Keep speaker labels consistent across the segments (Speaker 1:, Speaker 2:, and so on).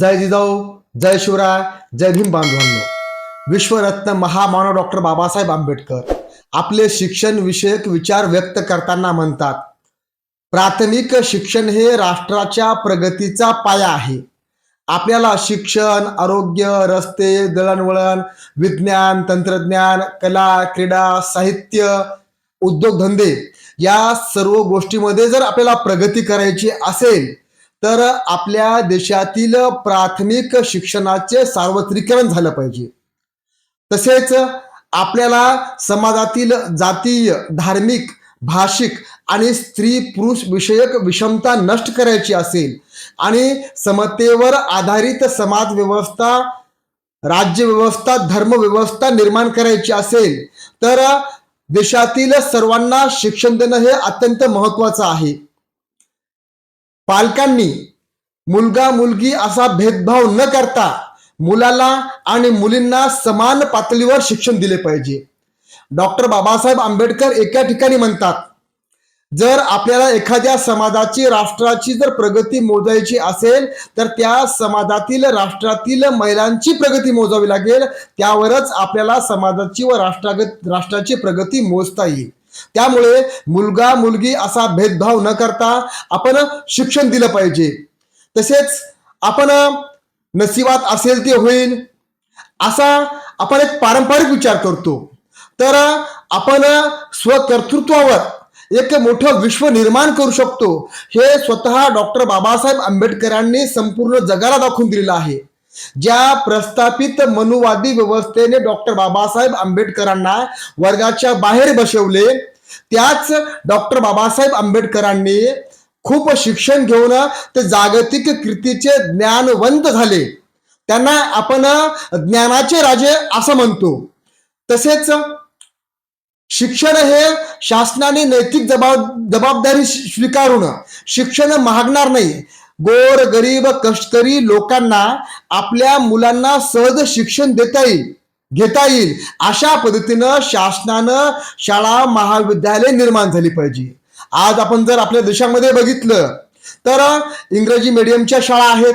Speaker 1: जय जिजाऊ जय शिवराय जय भीम बांधवांनो. विश्वरत्न महामानव डॉक्टर बाबासाहेब आंबेडकर आपले शिक्षण विषयक विचार व्यक्त करताना म्हणतात प्राथमिक शिक्षण हे राष्ट्राच्या प्रगतीचा पाया आहे. आपल्याला शिक्षण आरोग्य रस्ते दळणवळण विज्ञान तंत्रज्ञान कला क्रीडा साहित्य उद्योगधंदे या सर्व गोष्टीमध्ये जर आपल्याला प्रगती करायची असेल तर आपल्या देशातील प्राथमिक शिक्षणाचे सार्वत्रिकरण झालं पाहिजे. तसेच आपल्याला समाजातील जातीय धार्मिक भाषिक आणि स्त्री पुरुष विषयक विषमता नष्ट करायची असेल आणि समतेवर आधारित समाज व्यवस्था राज्य व्यवस्था धर्मव्यवस्था निर्माण करायची असेल तर देशातील सर्वांना शिक्षण देणं हे अत्यंत महत्वाचं आहे. पालकांनी मुलगा मुलगी असा भेदभाव न करता मुलाला आणि मुलींना समान पातळीवर शिक्षण दिले पाहिजे. डॉक्टर बाबासाहेब आंबेडकर एका ठिकाणी म्हणतात जर आपल्याला एखाद्या समाजाची राष्ट्राची जर प्रगती मोजायची असेल तर त्या समाजातील राष्ट्रातील महिलांची प्रगती मोजावी लागेल. त्यावरच आपल्याला समाजाची व राष्ट्रागत राष्ट्राची प्रगती मोजता येईल. त्यामुळे मुलगा मुलगी असा भेदभाव न करता आपण शिक्षण दिलं पाहिजे. तसेच आपण नशिबात असेल ते होईल असा आपण एक पारंपरिक विचार करतो. तर आपण स्वकर्तृत्वावर एक मोठं विश्व निर्माण करू शकतो. हे स्वतः डॉक्टर बाबासाहेब आंबेडकरांनी संपूर्ण जगाला दाखवून दिलेलं आहे. ज्या प्रस्थापित मनुवादी व्यवस्थेने डॉक्टर बाबासाहेब आंबेडकरांना वर्गाच्या बाहेर बसवले त्याच डॉक्टर बाबासाहेब आंबेडकरांनी खूप शिक्षण घेऊन ते जागतिक कीर्तीचे ज्ञानवंत झाले. त्यांना आपण ज्ञानाचे राजे असं म्हणतो. तसेच शिक्षण हे शासनाने नैतिक जबाब जबाबदारी स्वीकारून शिक्षण महागणार नाही. गोर गरीब कष्टकरी लोकांना आपल्या मुलांना सहज शिक्षण देता येईल घेता येईल. अशा पद्धतीनं शासनानं शाळा महाविद्यालय निर्माण झाली पाहिजे. आज आपण जर आपल्या देशामध्ये बघितलं तर इंग्रजी मीडियमच्या शाळा आहेत.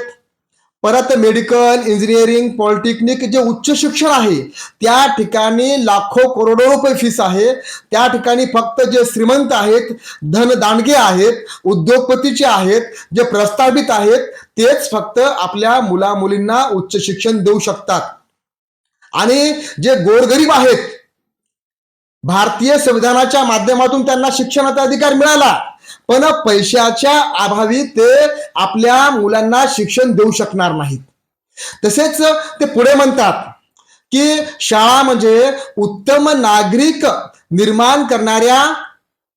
Speaker 1: परत मेडिकल इंजिनिअरिंग पॉलिटेक्निक जे उच्च शिक्षण आहे त्या ठिकाणी लाखो करोडो रुपये फीस आहे. त्या ठिकाणी फक्त जे श्रीमंत आहेत धनदांडगे आहेत उद्योगपतीचे आहेत जे प्रस्थापित आहेत तेच फक्त आपल्या मुला मुलींना उच्च शिक्षण देऊ शकतात. आणि जे गोरगरीब आहेत भारतीय संविधानाच्या माध्यमातून त्यांना शिक्षणाचा अधिकार मिळाला. पण पैशाच्या अभावी ते आपल्या मुलांना शिक्षण देऊ शकणार नाहीत. तसेच ते पुढे म्हणतात की शाळा म्हणजे उत्तम नागरिक निर्माण करणाऱ्या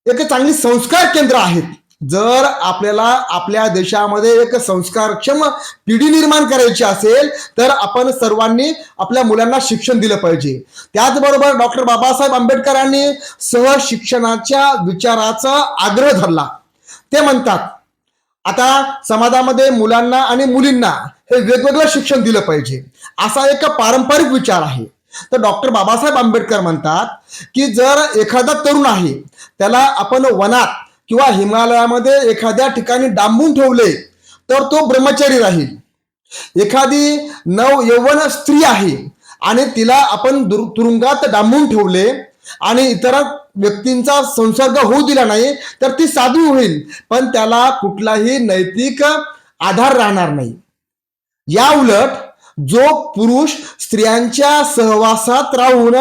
Speaker 1: एक चांगली संस्कार केंद्र आहेत. जर आपल्याला आपल्या देशामध्ये एक संस्कारक्षम पिढी निर्माण करायची असेल तर आपण सर्वांनी आपल्या मुलांना शिक्षण दिलं पाहिजे. त्याचबरोबर डॉक्टर बाबासाहेब आंबेडकरांनी सहशिक्षणाच्या विचाराचा आग्रह धरला. ते म्हणतात आता समाजामध्ये मुलांना आणि मुलींना हे वेगवेगळं शिक्षण दिलं पाहिजे. असा एक पारंपरिक विचार आहे. तर डॉक्टर बाबासाहेब आंबेडकर म्हणतात की जर एखादा तरुण आहे त्याला आपण वनात किंवा हिमालयामध्ये एखाद्या ठिकाणी डांबून ठेवले तर तो ब्रह्मचारी राहील. एखादी नव यौवन स्त्री आहे आणि तिला आपण दुर- तुरुंगात डांबून ठेवले आणि इतर व्यक्तींचा संसर्ग होऊ दिला नाही तर ती साधू होईल. पण त्याला कुठलाही नैतिक आधार राहणार नाही. या उलट जो पुरुष स्त्रियांच्या सहवासात राहून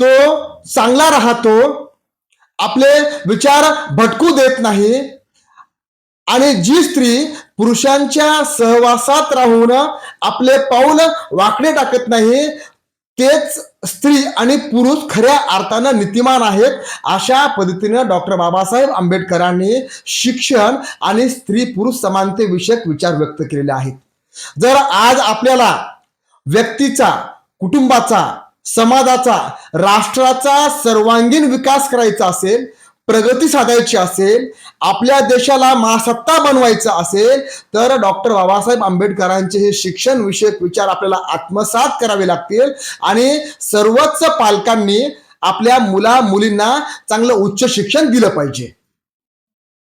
Speaker 1: तो चांगला राहतो आपले विचार भटकू देत नाही आणि जी स्त्री पुरुषांच्या सहवासात राहून आपले पाऊल वाकडे टाकत नाही तेच स्त्री आणि पुरुष खऱ्या अर्थानं नीतिमान आहेत अशा पद्धतीनं डॉक्टर बाबासाहेब आंबेडकरांनी शिक्षण आणि स्त्री पुरुष समानतेविषयक विचार व्यक्त केलेले आहेत. जर आज आपल्याला व्यक्तीचा कुटुंबाचा समाजाचा राष्ट्राचा सर्वांगीण विकास करायचा असेल प्रगती साधायची असेल आपल्या देशाला महासत्ता बनवायचं असेल तर डॉक्टर बाबासाहेब आंबेडकरांचे हे शिक्षण विषयक विचार आपल्याला आत्मसात करावे लागतील. आणि सर्वच पालकांनी आपल्या मुला मुलींना चांगलं उच्च शिक्षण दिलं पाहिजे.